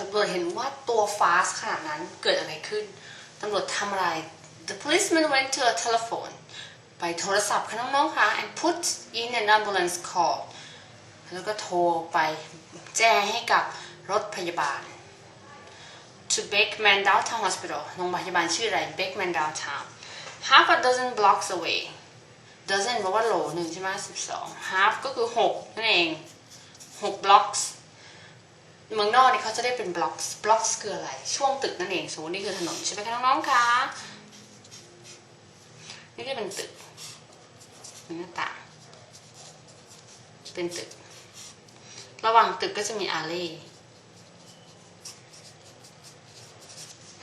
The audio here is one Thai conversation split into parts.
ตำรวจเห็นว่าตัวฟาสขนาดนั้นเกิดอะไรขึ้น ตำรวจทำอะไร The policeman went to a telephone ไปโทรศัพท์ค่ะน้องๆค่ะ and put in an ambulance call แล้วก็โทรไปแจ้งให้กับรถพยาบาล to Beckman Downtown Hospital โรงพยาบาลชื่ออะไร Beckman Downtown half a dozen blocks away dozen แปลว่าโหลหนึ่งใช่ไหมสิบสอง half ก็คือหกนั่นเองหก blocks เมืองนอกนี่เขาจะได้เป็น blocks blocks คืออะไร ช่วงตึกนั่นเอง สมมตินี่คือถนนใช่ไหมคะน้องๆคะ นี่ก็เป็นตึกหน้าต่างเป็นตึก ระหว่างตึกก็จะมีอาเล่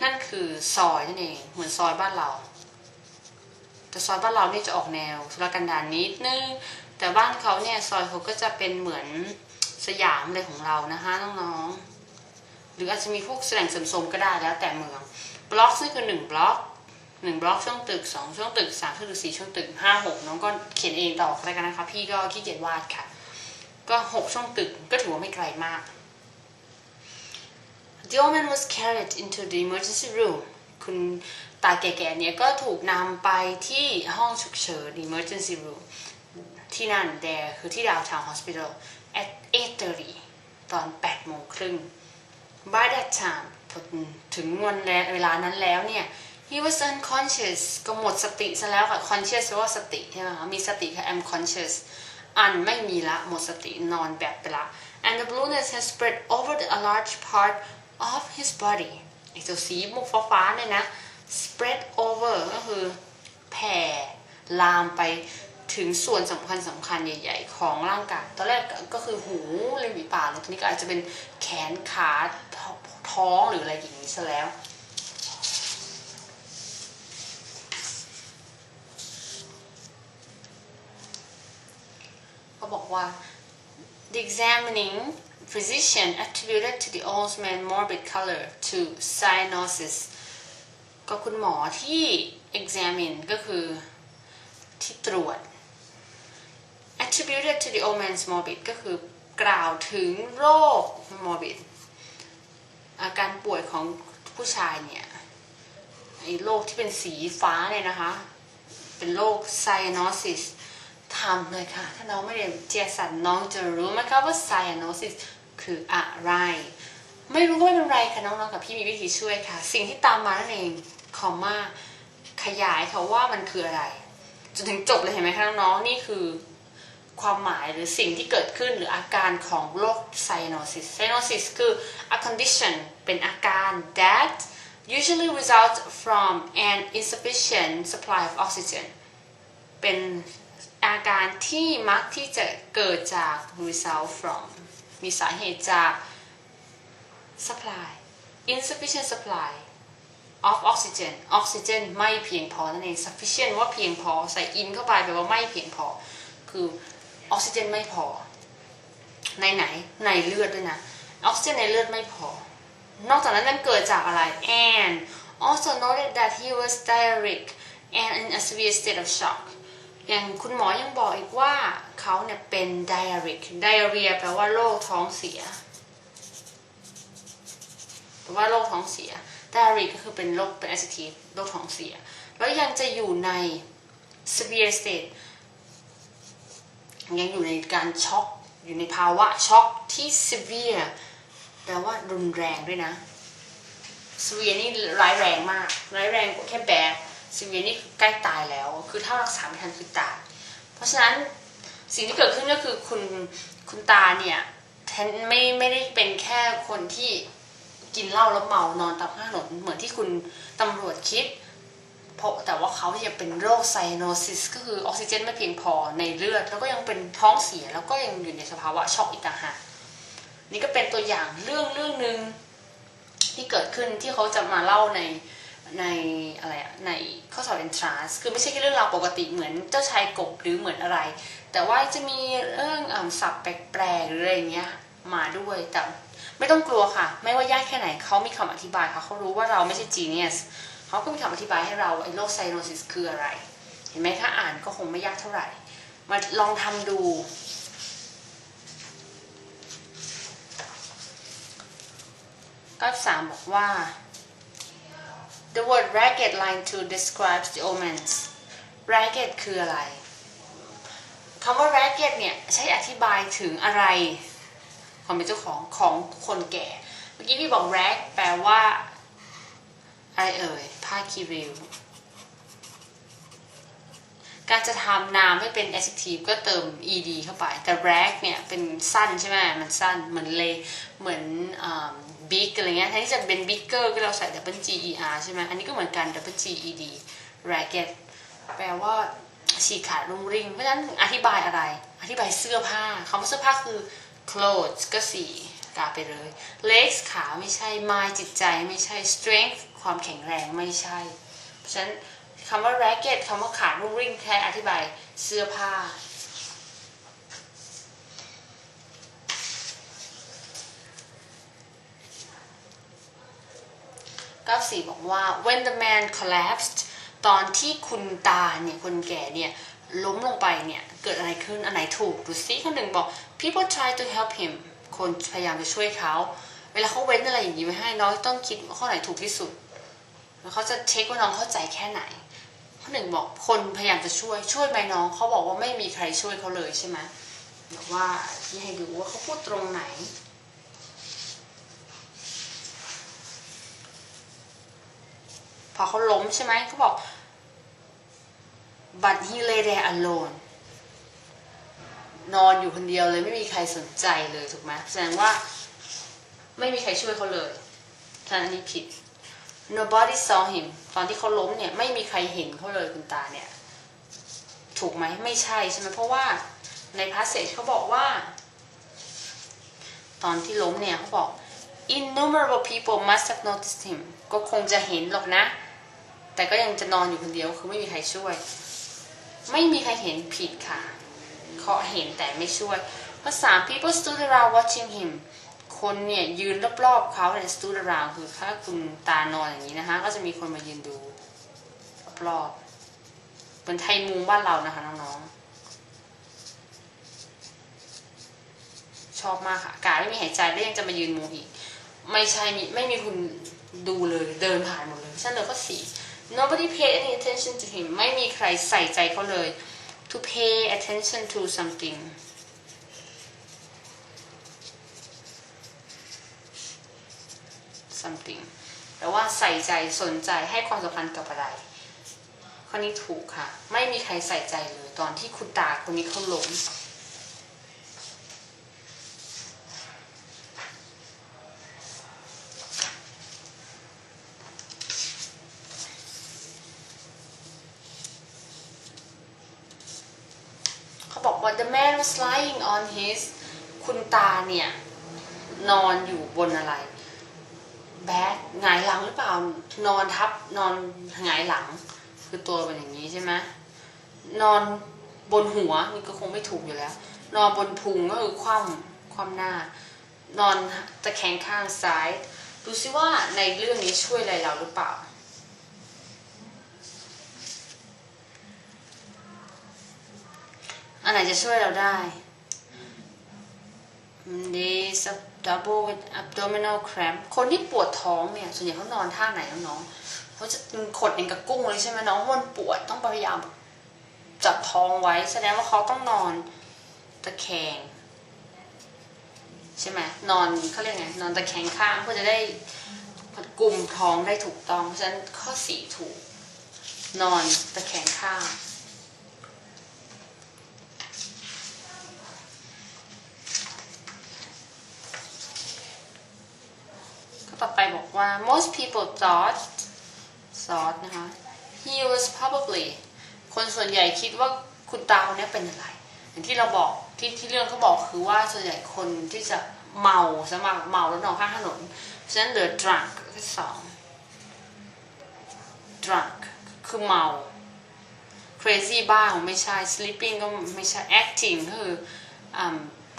นั่นคือซอยนั่นเอง เหมือนซอยบ้านเรา แต่ซอยบ้านเรานี่จะออกแนวสุรกันดารนิดนึง แต่บ้านเขาเนี่ยซอยเขาก็จะเป็นเหมือน สยามเลยของเรานะคะน้องๆ หรืออาจจะมีพวกแสดงเสริมสมก็ได้แล้วแต่เมือง บล็อกนี่คือหนึ่งบล็อกหนึ่งบล็อกช่วงตึกสองช่วงตึกสามช่วงตึกสี่ช่วงตึกห้าหกน้องก็เขียนเองต่ออะไรกันนะคะ พี่ก็ขี้เกียจวาดค่ะ ก็หกช่วงตึกก็ถือว่าไม่ไกลมาก The old man was carried into the emergency room คุณตาแก่ๆเนี่ยก็ถูกนำไปที่ห้องฉุกเฉิน emergency room ที่นั่น there คือที่ downtown hospital at 8:30 ตอน 8 โมงครึ่ง by that time ถึงวันเวลานั้นแล้วเนี่ย he was unconscious ก็หมดสติซะแล้วค่ะ conscious แปลว่าสติใช่ไหมคะมีสติค่ะ I'm conscious อันไม่มีละหมดสตินอนแบบไปละ and the blueness has spread over the, a large part of his body ไอ้ตัวสีมุกฟ้าๆเนี่ยนะ spread over ก็คือแผ่ลามไป ถึงส่วนสำคัญสำคัญใหญ่ ๆ ของร่างกาย ตอนแรกก็คือหูเล็บหวีปากเลยทีนี้ก็อาจจะเป็นแขนขาท้องหรืออะไรอย่างนี้ซะแล้วก็บอกว่า the examining physician attributed to the old man morbid color to cyanosis ก็คุณหมอที่ examine ก็คือที่ตรวจ attributed to the old man's morbid ก็คือกล่าวถึงโรค morbid อาการป่วยของผู้ชายเนี่ยไอ้โรคที่เป็นสีฟ้าเนี่ยนะคะ เป็นโรค cyanosis ทำเลยค่ะ ถ้าน้องไม่เรียนเจียสันน้องจะรู้ไหมคะว่า cyanosis คืออะไร ไม่รู้ก็ไม่เป็นไรค่ะ น้องๆกับพี่มีวิธีช่วยค่ะ สิ่งที่ตามมานั่นเองคอมมาขยายค่ะว่ามันคืออะไร จนถึงจบเลยเห็นไหมคะน้องๆนี่คือ ความหมายหรือสิ่งที่เกิดขึ้นหรืออาการของโรค cyanosis cyanosis คือ a condition เป็นอาการ that usually results from an insufficient supply of oxygen เป็นอาการที่มักที่จะเกิดจาก result from มีสาเหตุจาก supply insufficient supply of oxygen oxygen ไม่เพียงพอนั่นเอง sufficient ว่าเพียงพอ ใส่ in เข้าไปแปลว่าไม่เพียงพอ คือ ออกซิเจนไม่พอ ในไหนในเลือดด้วยนะออกซิเจนในเลือดไม่พอ นอกจากนั้นมันเกิดจากอะไร and also noted that he was diarrhea and in a severe state of shock อย่างคุณหมอยังบอกอีกว่าเขาเนี่ยเป็น diarrhea diarrhea แปลว่าโรคท้องเสียแปลว่าโรคท้องเสีย diarrhea ก็คือเป็นโรคเป็น adjective โรคท้องเสีย แล้วยังจะอยู่ใน severe state ยังอยู่ในการช็อกอยู่ในภาวะช็อกที่ severe แปลว่ารุนแรงด้วยนะ severe นี่ร้ายแรงมาก ร้ายแรงกว่าแค่แบด severe นี่ใกล้ตายแล้ว คือถ้ารักษาไม่ทันคือตาย เพราะฉะนั้นสิ่งที่เกิดขึ้นก็คือคุณคุณตาเนี่ยแทนไม่ไม่ได้เป็นแค่คนที่กินเหล้าแล้วเมานอนตามข้างถนนเหมือนที่คุณตำรวจคิด เพราะแต่ว่าเขาจะเป็นโรคไซโนซิสก็คือออกซิเจนไม่เพียงพอในเลือด แล้วก็ยังเป็นท้องเสียแล้วก็ยังอยู่ในสภาวะช็อกอีกต่างหากนี่ก็เป็นตัวอย่างเรื่องเรื่องหนึ่งที่เกิดขึ้นที่เขาจะมาเล่าในในอะไรอะในข้อสอบ entrance คือไม่ใช่แค่เรื่องราวปกติเหมือนเจ้าชายกบหรือเหมือนอะไร แต่ว่าจะมีเรื่องอศัพท์แปลกๆหรืออะไรเงี้ยมาด้วยแต่ไม่ต้องกลัวค่ะ ไม่ว่ายากแค่ไหนเขามีคำอธิบายค่ะเขารู้ว่าเราไม่ใช่ genius เขาก็มีคำอธิบายให้เราไอ้โรคไซโนซิสคืออะไร เห็นไหมถ้าอ่านก็คงไม่ยากเท่าไหร่ มาลองทำดู ก็สามบอกว่า the word ragged line 2 describes the omens ragged คืออะไรคำว่า ragged เนี่ย ใช้อธิบายถึงอะไรความเป็นเจ้าของของคนแก่ เมื่อกี้พี่บอก rag แปลว่า อะไรเอ่ยผ้าคีริวการจะทำนามให้เป็น adjective ก็เติม ed เข้าไป แต่ rag เนี่ยเป็นสั้นใช่ไหมมันสั้น เหมือนเล เหมือน big อะไรเงี้ยแทนที่จะเป็น bigger ก็เราใส่ double g e r ใช่ไหมอันนี้ก็เหมือนกัน double g e d ragged แปลว่าฉีกขาดรุงริ่งเพราะฉะนั้นอธิบายอะไร อธิบายเสื้อผ้าคำว่าเสื้อผ้าคือ clothes ก็สี่กาไปเลย legs ขาไม่ใช่ mind จิตใจไม่ใช่ strength ความแข็งแรงไม่ใช่ เพราะฉะนั้นคำว่า ragged คำว่าขาดรุ่งริ่งแค่อธิบายเสื้อผ้า 94 บอกว่า when the man collapsed ตอนที่คุณตาเนี่ยคนแก่เนี่ยล้มลงไปเนี่ย เกิดอะไรขึ้น อันไหนถูก ดูซิข้อหนึ่งบอก people try to help him คนพยายามจะช่วยเขา เวลาเขาเว้นอะไรอย่างนี้ไว้ให้น้องต้องคิดข้อไหนถูกที่สุด แล้วเขาจะเช็คว่าน้องเข้าใจแค่ไหนข้อหนึ่งบอกคนพยายามจะช่วยช่วยไหมน้องเขาบอกว่าไม่มีใครช่วยเขาเลยใช่ไหมแบบว่าที่ให้ดูว่าเขาพูดตรงไหนพอเขาล้มใช่ไหมเขาบอก but he lay there alone นอนอยู่คนเดียวเลยไม่มีใครสนใจเลยถูกไหมแสดงว่าไม่มีใครช่วยเขาเลยท่านอันนี้ผิด nobody saw him ตอนที่เขาล้มเนี่ยไม่มีใครเห็นเขาเลยคุณตาเนี่ย ถูกไหมไม่ใช่ใช่ไหมเพราะว่าในพาสเซจเขาบอกว่า ตอนที่ล้มเนี่ยเขาบอก innumerable people must have noticed him ก็คงจะเห็นหรอกนะ แต่ก็ยังจะนอนอยู่คนเดียวคือไม่มีใครช่วย ไม่มีใครเห็นผิดค่ะเขาเห็นแต่ไม่ช่วยเพราะสาม people stood around watching him คนเนี่ยยืนรอบๆเขาเนี่ย stood around คือถ้าคุณตานอนอย่างนี้นะคะ ก็จะมีคนมายืนดูรอบๆเป็นไทยมุงบ้านเรานะคะน้องๆชอบมากค่ะกาไม่มีหายใจแล้วยังจะมายืนมุงอีก ไม่ใช่มีไม่มีคุณดูเลยเดินผ่านหมดเลยฉันเลยก็สี nobody paid any attention to him ไม่มีใครใส่ใจเขาเลย to pay attention to something something แปลว่าใส่ใจสนใจให้ความสำคัญกับอะไรข้อนี้ถูกค่ะ ไม่มีใครใส่ใจเลยตอนที่คุณตาคนนี้เขาล้มเขาบอกว่า the man was lying on his คุณตาเนี่ย นอนอยู่บนอะไร แบกหงายหลังหรือเปล่า นอนทับนอนหงายหลัง คือตัวเป็นอย่างนี้ใช่ไหมนอนบนหัวนี่ก็คงไม่ถูกอยู่แล้ว นอนบนพุงก็คือคว่ำคว่ำหน้า นอนตะแคงข้างซ้าย ดูซิว่าในเรื่องนี้ช่วยอะไรเราหรือเปล่าอันไหนจะช่วยเราได้ This double abdominal cramp คนที่ปวดท้องเนี่ยส่วนใหญ่เขานอนท่าไหนน้องๆเขาจะขดเองกับกุ้งเลยใช่ไหมน้องมันปวดต้องพยายามจับท้องไว้ แสดงว่าเขาต้องนอนตะแคงใช่ไหมนอนเขาเรียกไงนอนตะแคงข้างเพื่อจะได้กลุ่มท้องได้ถูกต้องเพราะฉะนั้นข้อสี่ถูก นอนตะแคงข้าง ต่อไปบอกว่า most people thought thought นะคะ he was probably คนส่วนใหญ่คิดว่าคุณตาคนนี้เป็นอะไร อย่างที่เราบอกที่ที่เรื่องเขาบอกคือว่าส่วนใหญ่คนที่จะเมาสมัครเมาแล้วนอนข้างถนนฉะนั้นเหลือ drunk สอง drunk คือเมา crazy บ้างไม่ใช่ sleeping ก็ไม่ใช่ acting ก็คืออ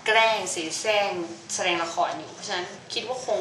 แกล้งเสียแซงแสดงละครอยู่ เพราะฉะนั้นคิดว่าคง